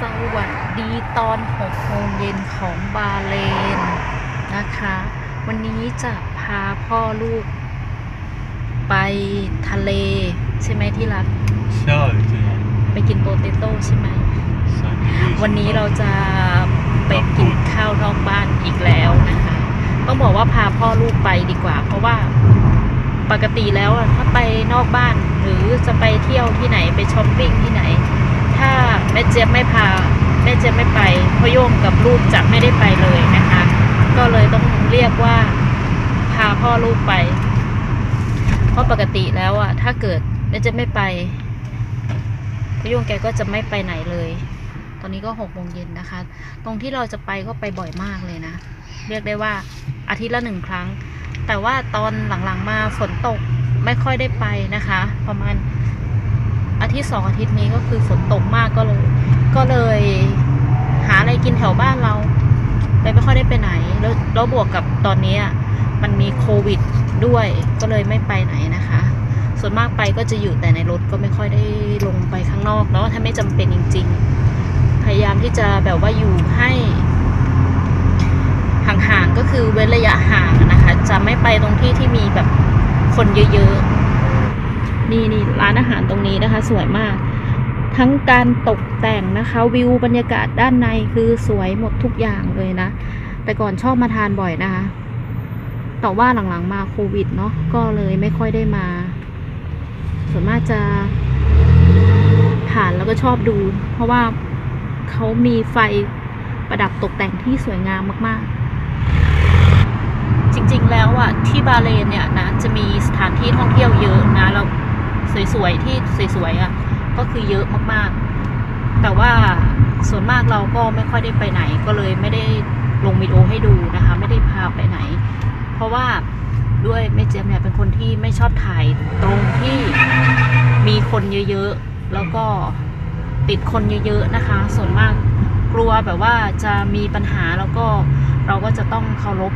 สวัสดีตอน6โมงเย็นของบาเลนนะคะ วันนี้จะพาพ่อลูก ไปทะเล ใช่ไหมที่รัก ใช่จริงไปกินโปเตโต้ใช่ไหมใช่มีด้วยวันนี้เราจะไปกินข้าวนอกบ้านอีกแล้วนะคะ ต้องบอกว่าพาพ่อลูกไปดีกว่า เพราะว่าปกติแล้วอะถ้าไปนอกบ้านหรือจะไปเที่ยวที่ไหนไปช้อปปิ้งที่ไหนถ้าแม่เจี๊ยบไม่พาแม่เจี๊ยบไม่ไปพ่อโยงกับลูกจะไม่ได้ไปเลยนะคะ ก็เลยต้องเรียกว่าพาพ่อลูกไป เพราะปกติแล้วอะถ้าเกิดแม่เจี๊ยบไม่ไปพ่อโยงแกก็จะไม่ไปไหนเลย ตอนนี้ก็หกโมงเย็นนะคะ ตรงที่เราจะไปก็ไปบ่อยมากเลยนะ เรียกได้ว่าอาทิตย์ละหนึ่งครั้ง แต่ว่าตอนหลังๆมาฝนตกไม่ค่อยได้ไปนะคะ ประมาณ ทิตย์สองอาทิตย์นี้ก็คือฝนตกมากก็เลย ก็เลยหาอะไรกินแถวบ้านเราเลยไม่ค่อยได้ไปไหน แล้วแล้วบวกกับตอนนี้มันมีโควิดด้วยก็เลยไม่ไปไหนนะคะ ส่วนมากไปก็จะอยู่แต่ในรถก็ไม่ค่อยได้ลงไปข้างนอกเนาะถ้าไม่จำเป็นจริง ๆ พยายามที่จะแบบว่าอยู่ให้ห่างๆก็คือเว้นระยะห่างนะคะ จะไม่ไปตรงที่ที่มีแบบคนเยอะๆ นี่นี่ร้านอาหารตรงนี้นะคะ สวยมาก ทั้งการตกแต่งนะคะ วิวบรรยากาศด้านในคือสวยหมดทุกอย่างเลยนะ แต่ก่อนชอบมาทานบ่อยนะคะ แต่ว่าหลังๆมาโควิดเนาะก็เลยไม่ค่อยได้มา ส่วนมากจะผ่านแล้วก็ชอบดู เพราะว่าเขามีไฟประดับตกแต่งที่สวยงามมากๆ จริงๆแล้วอะที่บาเลนเนี่ยนะจะมีสถานที่ท่องเที่ยวเยอะนะแล้ว สวยๆที่สวยๆอะก็คือเยอะมากๆ แต่ว่าส่วนมากเราก็ไม่ค่อยได้ไปไหน ก็เลยไม่ได้ลงวิดีโอให้ดูนะคะ ไม่ได้พาไปไหน เพราะว่าด้วยแม่เจมเนี่ยเป็นคนที่ไม่ชอบถ่ายตรงที่มีคนเยอะๆ แล้วก็ติดคนเยอะๆนะคะ ส่วนมากกลัวแบบว่าจะมีปัญหาแล้วก็เราก็จะต้องเคารพ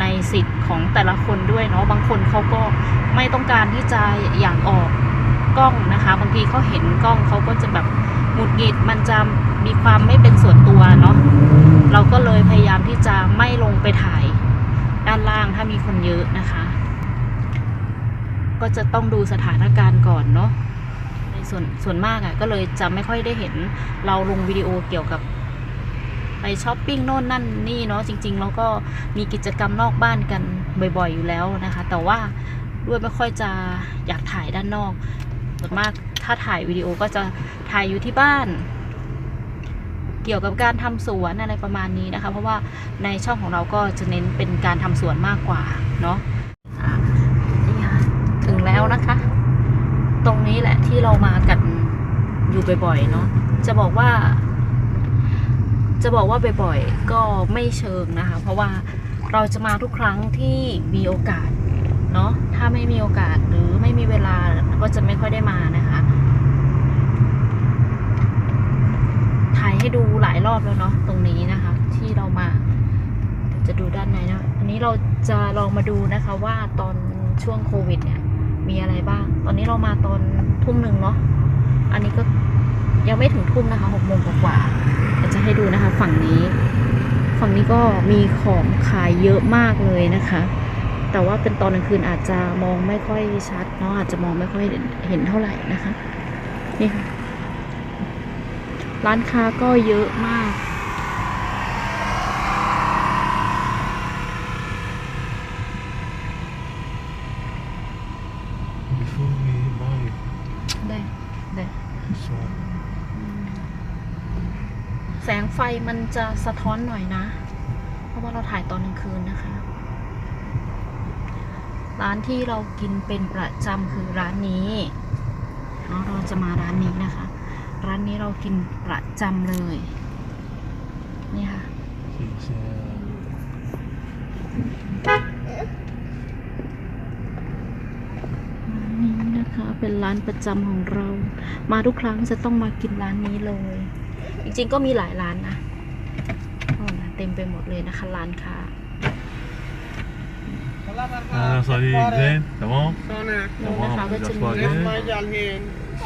ในสิทธิ์ของแต่ละคนด้วยเนาะบางคนเขาก็ไม่ต้องการที่จะอย่ากออก กล้องนะคะ บางทีเขาเห็นกล้องเขาก็จะแบบหงุดหงิดมันจะมีความไม่เป็นส่วนตัวเนาะเราก็เลยพยายามที่จะไม่ลงไปถ่ายด้านล่างถ้ามีคนเยอะนะคะ ก็จะต้องดูสถานการณ์ก่อนเนาะในส่วนส่วนมากอะ่ะก็เลยจะไม่ค่อยได้เห็นเราลงวิดีโอเกี่ยวกับไปช้อปปิ้งโน่นนั่นนี่เนาะจริงๆเราก็มีกิจกรรมนอกบ้านกันบ่อยๆอยู่แล้วนะคะ แต่ว่าด้วยไม่ค่อยจะอยากถ่ายด้านนอก ส่วนมากถ้าถ่ายวิดีโอก็จะถ่ายอยู่ที่บ้าน เกี่ยวกับการทำสวนอะไรประมาณนี้นะคะ เพราะว่าในช่องของเราก็จะเน้นเป็นการทำสวนมากกว่าเนาะนี่ค่ะถึงแล้วนะคะ ตรงนี้แหละที่เรามากันอยู่บ่อยๆเนาะจะบอกว่า จะบอกว่าบ่อยๆก็ไม่เชิงนะคะ เพราะว่าเราจะมาทุกครั้งที่มีโอกาส เนาะถ้าไม่มีโอกาสหรือไม่มีเวลาก็จะไม่ค่อยได้มานะคะถ่ายให้ดูหลายรอบแล้วเนาะตรงนี้นะคะ ที่เรามาจะดูด้านในนะอันนี้เราจะลองมาดูนะคะว่าตอนช่วงโควิดเนี่ยมีอะไรบ้าง ตอนนี้เรามาตอนทุ่มหนึ่งเนาะอันนี้ก็ยังไม่ถึงทุ่มนะคะหกโมงกว่าๆจะให้ดูนะคะ ฝั่งนี้ ฝั่งนี้ก็มีของขายเยอะมากเลยนะคะ แต่ว่าเป็นตอนกลางคืนอาจจะมองไม่ค่อยชัดเนาะอาจจะมองไม่ค่อยเห็นเท่าไหร่นะคะนี่ค่ะร้านค้าก็เยอะมาก before we buy ได้ได้ this one แสงไฟมันจะสะท้อนหน่อยนะ เพราะว่าเราถ่ายตอนกลางคืนนะคะ ร้านที่เรากินเป็นประจำคือร้านนี้เนาะเราจะมาร้านนี้นะคะ ร้านนี้เรากินประจำเลย นี่ค่ะร้านนี้นะคะเป็นร้านประจำของเรา มาทุกครั้งจะต้องมากินร้านนี้เลย จริงๆก็มีหลายร้านนะโอ้นะเต็มไปหมดเลยนะคะร้านค้า آه، أنا صديق زين تمام؟ تمام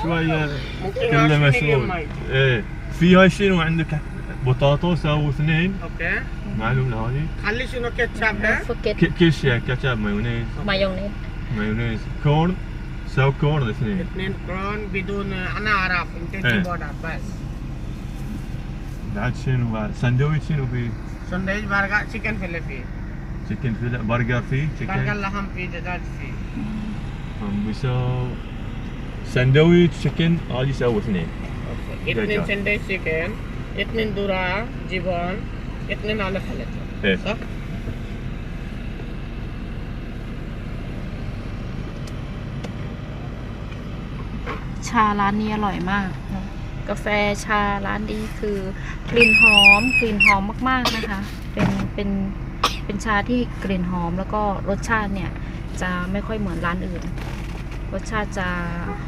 شوية كله مسؤول إيه. في هاي شنو عندك؟ بطاطس أو اثنين. أوكي. معلومة هذه خلي شنو؟ كاتشب كل شيء كاتشب مايونيز. مايونيز. مايونيز. كورن. سو كورن اثنين. اثنين كورن بدون أنا أعرف إنت إيه. تجيب بس. بعد شنو بعد؟ سندويتش شنو في؟ ساندويتش برجر تشيكن فيليه فيه chicken fillet, burger fee, chicken. Burger laham fee, دجاج fee. Um, we saw sandwich chicken, all these are اثنين. اثنين سندويش chicken, اثنين ذراع جبن, اثنين على حلة. ايه. صح؟ ชาร้านนี้อร่อยมาก กาแฟชาร้านดีคือกลิ่นหอมกลิ่นหอมมากๆนะคะ เป็นเป็น เป็นชาที่กลิ่นหอมแล้วก็รสชาติเนี่ยจะไม่ค่อยเหมือนร้านอื่น รสชาติจะ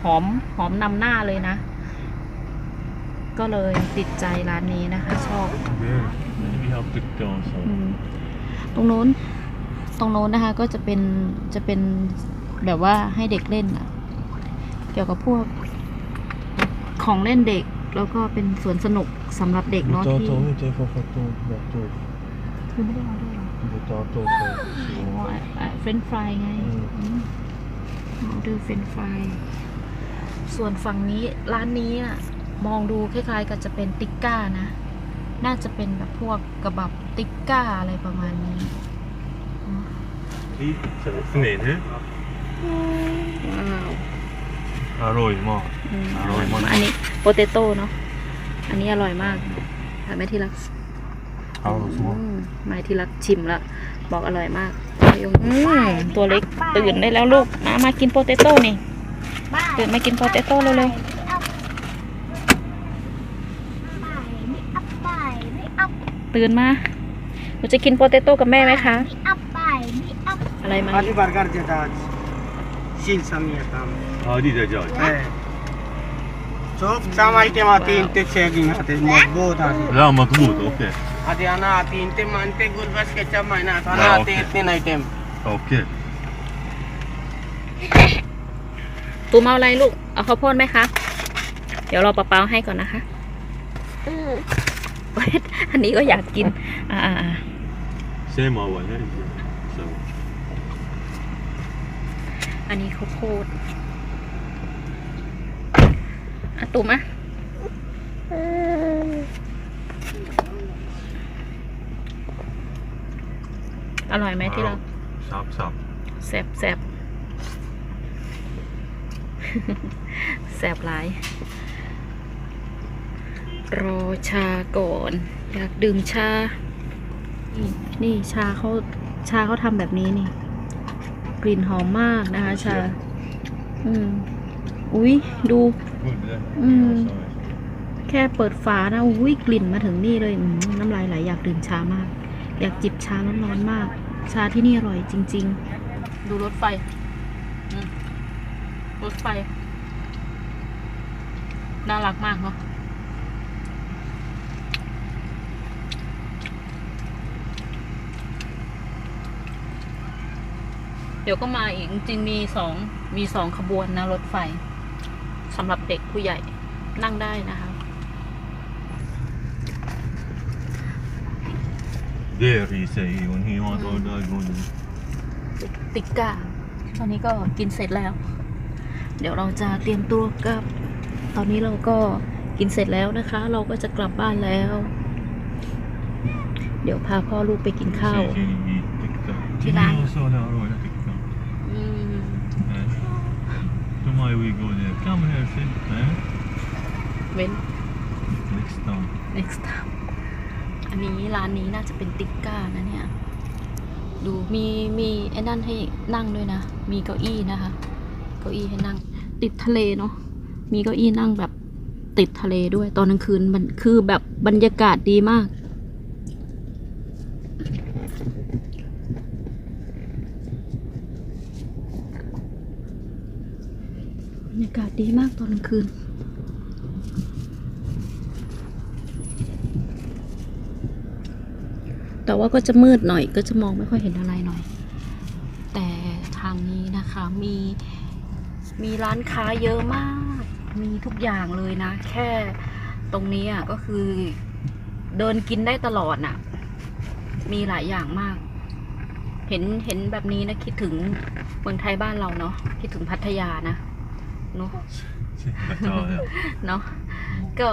หอมหอมนำหน้าเลยนะ ก็เลยติดใจร้านนี้นะคะ ชอบ,ตรงนู้น ตรงนู้นนะคะก็จะเป็นจะเป็นแบบว่าให้เด็กเล่นอะเกี่ยวกับพวกของเล่นเด็ก แล้วก็เป็นสวนสนุกสำหรับเด็กเนาะที่ไม่ได้เาด้วย ดูจอตัวเองเฟรนฟรายไงมองดูเฟรนฟรายส่วนฝั่งนี้ร้านนี้อะมองดูคล้าย ๆ กับจะเป็นติ๊กก้านะ น่าจะเป็นแบบพวกกระบับติ๊กก้าอะไรประมาณนี้ที่เสนห์นะว้าวอร่อยมากอร่อยมาก อันนี้โปเตโต้เนาะ อันนี้อร่อยมากแถ่ไหมที่รัก เอาสัวไม่ที่รักชิมละบอกอร่อยมากตัวเล็กตื่นได้แล้วลูกมามากินโปเตโต้นี่ตื่นมากินโปเตโต้เร็วๆตื่นมาหนูจะกินโปเตโต้กับแม่ไหมคะอะไรมาอันนี้บาร์การ์เจตาชินสัมีอะตามอ๋อดีจ้ะจ้ะ شوف سامعي كما تين تتشاقين هذا مضبوط هذا لا مضبوط اوكي అది అన్న తింటే మంతే గుల్బస్ కెచ్చమ్మ అయినా అన్న తీర్తిన item okay ตูมเมาอะไรลูก เอาข้าวโพดไหมคะ เดี๋ยวเราปะเปาให้ก่อนนะคะอืมอันนี้ก็อยากกิน อ่า Same all one, so. อันนี้ข้าวโพดอะตุมะ อร่อยไหมที่เราชอบชอบแซ่บแซบแซบหลาย รอชาก่อน อยากดื่มชา นี่ชาเขาชาเขาทำแบบนี้นี่ กลิ่นหอมมากนะคะ ชา อืมอุ้ยดู อืมแค่เปิดฝานะอุ้ยกลิ่นมาถึงนี่เลยน้ำลายไหลอยากดื่มชามาก อยากจิบชาร้อนๆมาก ชาที่นี่อร่อยจริง ๆ ดูรถไฟรถไฟ น่ารักมากเนาะเดี๋ยวก็มาอีกจริงมีสองมีสองขบวนนะรถไฟสำหรับเด็กผู้ใหญ่นั่งได้นะคะ There he say when he want order go to ติกก้าตอนนี้ก็กินเสร็จแล้ว เดี๋ยวเราจะเตรียมตัวกลับ ตอนนี้เราก็กินเสร็จแล้วนะคะ เราก็จะกลับบ้านแล้ว เดี๋ยวพาพ่อลูกไปกินข้าว ที่ร้าน Så där har jag TikTok. อืม Tomorrow we go there. Come here, sit. Eh? เว้น Next time. next time อันนี้ร้านนี้น่าจะเป็นติ๊กก้านะเนี่ย ดูมีมีไอ้นั่นให้นั่งด้วยนะ มีเก้าอี้นะคะ เก้าอี้ให้นั่ง ติดทะเลเนาะ มีเก้าอี้นั่งแบบติดทะเลด้วย ตอนกลางคืนมันคือแบบบรรยากาศดีมาก บรรยากาศดีมากตอนกลางคืน แต่ว่าก็จะมืดหน่อยก็จะมองไม่ค่อยเห็นอะไรหน่อย แต่ทางนี้นะคะมีมีร้านค้าเยอะมาก มีทุกอย่างเลยนะ แค่ตรงนี้อะก็คือเดินกินได้ตลอดน่ะ มีหลายอย่างมาก เห็นเห็นแบบนี้นะคิดถึงเมืองไทยบ้านเราเนาะคิดถึงพัทยานะเนาะ Sì, Pattaya. เนาะก็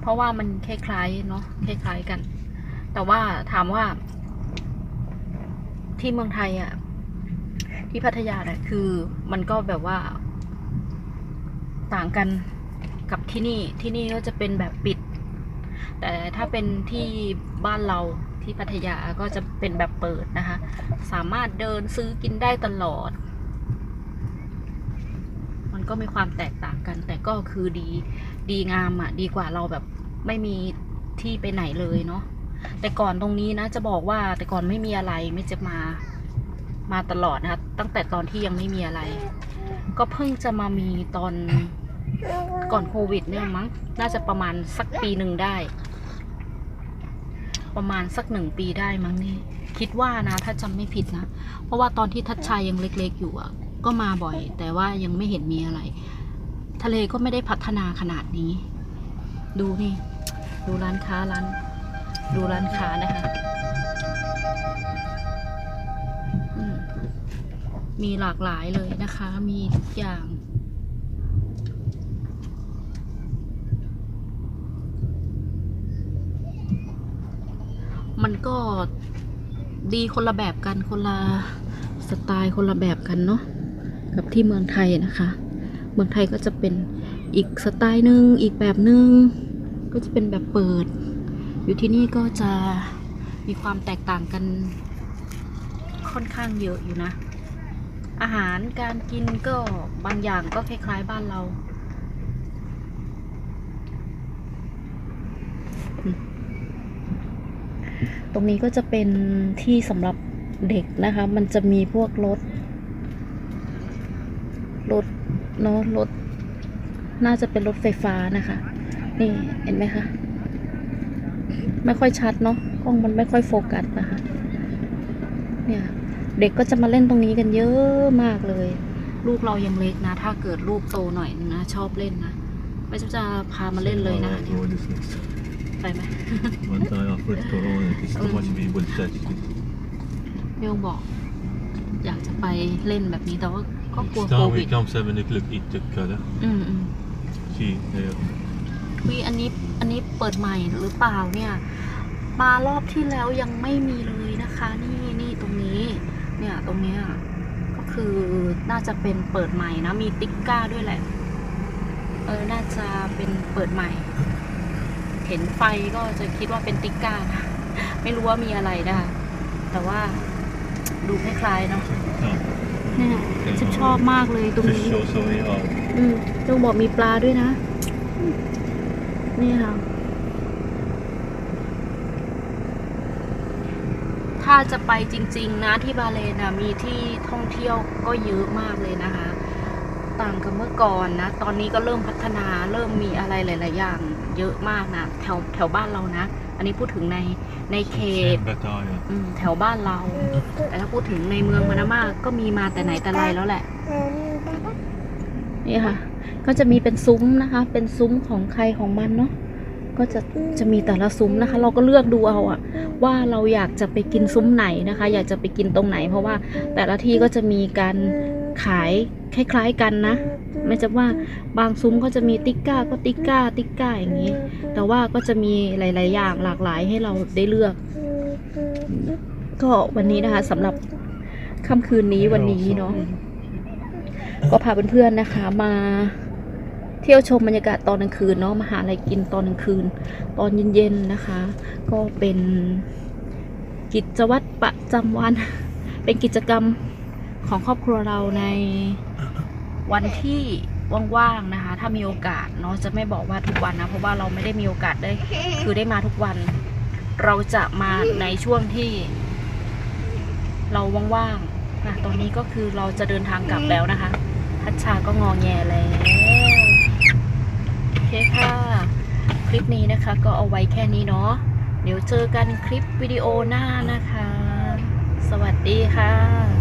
เพราะว่ามันคล้ายๆเนาะคล้ายๆกัน แต่ว่าถามว่า ที่เมืองไทยอะ่ะ ที่พัทยาเนี่ยคือมันก็แบบว่า ต่างกันกับที่นี่ที่นี่ก็จะเป็นแบบปิด แต่ถ้าเป็นที่บ้านเราที่พัทยาก็จะเป็นแบบเปิดนะคะ สามารถเดินซื้อกินได้ตลอด มันก็มีความแตกต่างกัน แต่ก็คือดีดีงามอะ ดีกว่าเราแบบไม่มีที่ไปไหนเลยเนาะ แต่ก่อนตรงนี้นะ จะบอกว่าแต่ก่อนไม่มีอะไรไม่จะมา มาตลอดนะคะตั้งแต่ตอนที่ยังไม่มีอะไร ก็เพิ่งจะมามีตอนก่อนโควิดเนี่ยมั้งน่าจะประมาณสักปีหนึ่งได้ ประมาณสักหนึ่งปีได้มั้งนี่คิดว่านะถ้าจำไม่ผิดนะ เพราะว่าตอนที่ทัชชัยยังเล็กๆอยู่อะ ก็มาบ่อย แต่ว่ายังไม่เห็นมีอะไร ทะเลก็ไม่ได้พัฒนาขนาดนี้ ดูนี่ ดูร้านค้าร้าน ดูร้านค้านะคะ มีหลากหลายเลยนะคะ มีทุกอย่าง มันก็ดีคนละแบบกันคนละสไตล์คนละแบบกันเนาะกับที่เมืองไทยนะคะ เมืองไทยก็จะเป็นอีกสไตล์หนึ่งอีกแบบหนึ่งก็จะเป็นแบบเปิด อยู่ที่นี่ก็จะมีความแตกต่างกันค่อนข้างเยอะอยู่นะ อาหารการกินก็บางอย่างก็คล้ายๆบ้านเรา ตรงนี้ก็จะเป็นที่สำหรับเด็กนะคะ มันจะมีพวกรถ รถเนาะรถ น่าจะเป็นรถไฟฟ้านะคะ นี่เห็นไหมคะ ไม่ค่อยชัดเนาะกล้องมันไม่ค่อยโฟกัสนะคะเนี่ยเด็กก็จะมาเล่นตรงนี้กันเยอะมากเลย ลูกเรายังเล็กนะ ถ้าเกิดลูกโตหน่อยนึงนะชอบเล่นนะไม่ใช่จะพามาเล่นเลยนะ Ja, det är snyggt. ไปไหม Vänta, jag får ta av det. Det står att vi borde sätta เรื่องบอก อยากจะไปเล่นแบบนี้แต่ว่าก็กลัวโค Staan วิ vi ด kamp hebben ik luk inte kalla. อืมอืม Ki, eh, วิอันนี้อันนี้เปิดใหม่หรือเปล่าเนี่ย มารอบที่แล้วยังไม่มีเลยนะคะ นี่นี่ตรงนี้ เนี่ยตรงเนี้ยก็คือน่าจะเป็นเปิดใหม่นะ มีติ๊กก้าด้วยแหละ เออ น่าจะเป็นเปิดใหม่ เห็นไฟก็จะคิดว่าเป็นติ๊กก้านะไม่รู้ว่ามีอะไรนะคะแต่ว่าดูคล้ายๆเนาะ ja. เนี่ยฉันชอบมากเลยตรงนี้ Fish och så i hav. อืมต้องบอกมีปลาด้วยนะ นี่ค่ะ ถ้าจะไปจริง ๆ นะที่บาเลนนะมีที่ท่องเที่ยวก็เยอะมากเลยนะคะ ต่างกับเมื่อก่อนนะ ตอนนี้ก็เริ่มพัฒนาเริ่มมีอะไรหลาย ๆ อย่างเยอะมากนะแถวแถวบ้านเรานะ อันนี้พูดถึงในในเขต Battaya. อืมแถวบ้านเรา แต่ถ้าพูดถึงในเมืองมานามาก็มีมาแต่ไหนแต่ไรแล้วแหละ นี่ค่ะ ก็จะมีเป็นซุ้มนะคะ เป็นซุ้มของใครของมันเนาะ ก็จะจะมีแต่ละซุ้มนะคะ เราก็เลือกดูเอาอะว่าเราอยากจะไปกินซุ้มไหนนะคะ อยากจะไปกินตรงไหน เพราะว่าแต่ละที่ก็จะมีการขายคล้ายๆกันนะ ไม่จะว่าบางซุ้มก็จะมีติ๊กก้าก็ติ๊กก้าติ๊กก้าอย่างนี้ แต่ว่าก็จะมีหลาย ๆ อย่างหลากหลายให้เราได้เลือก ก็วันนี้นะคะสำหรับค่ำคืนนี้วันนี้เนาะก็พาเพื่อนๆนะคะมา เที่ยวชมบรรยากาศตอนกลางคืนเนาะมาหาอะไรกินตอนกลางคืน ตอนเย็นๆนะคะ ก็เป็นกิจวัตรประจำวัน เป็นกิจกรรมของครอบครัวเราในวันที่ว่างๆนะคะ ถ้ามีโอกาสเนาะจะไม่บอกว่าทุกวันนะ เพราะว่าเราไม่ได้มีโอกาสได้ คือได้มาทุกวัน เราจะมาในช่วงที่ เราว่างๆนะตอนนี้ก็คือเราจะเดินทางกลับแล้วนะคะ พัชชาก็งอแงแล้ว ค่ะ คลิปนี้นะคะก็เอาไว้แค่นี้เนาะเดี๋ยวเจอกันคลิปวิดีโอหน้านะคะ สวัสดีค่ะ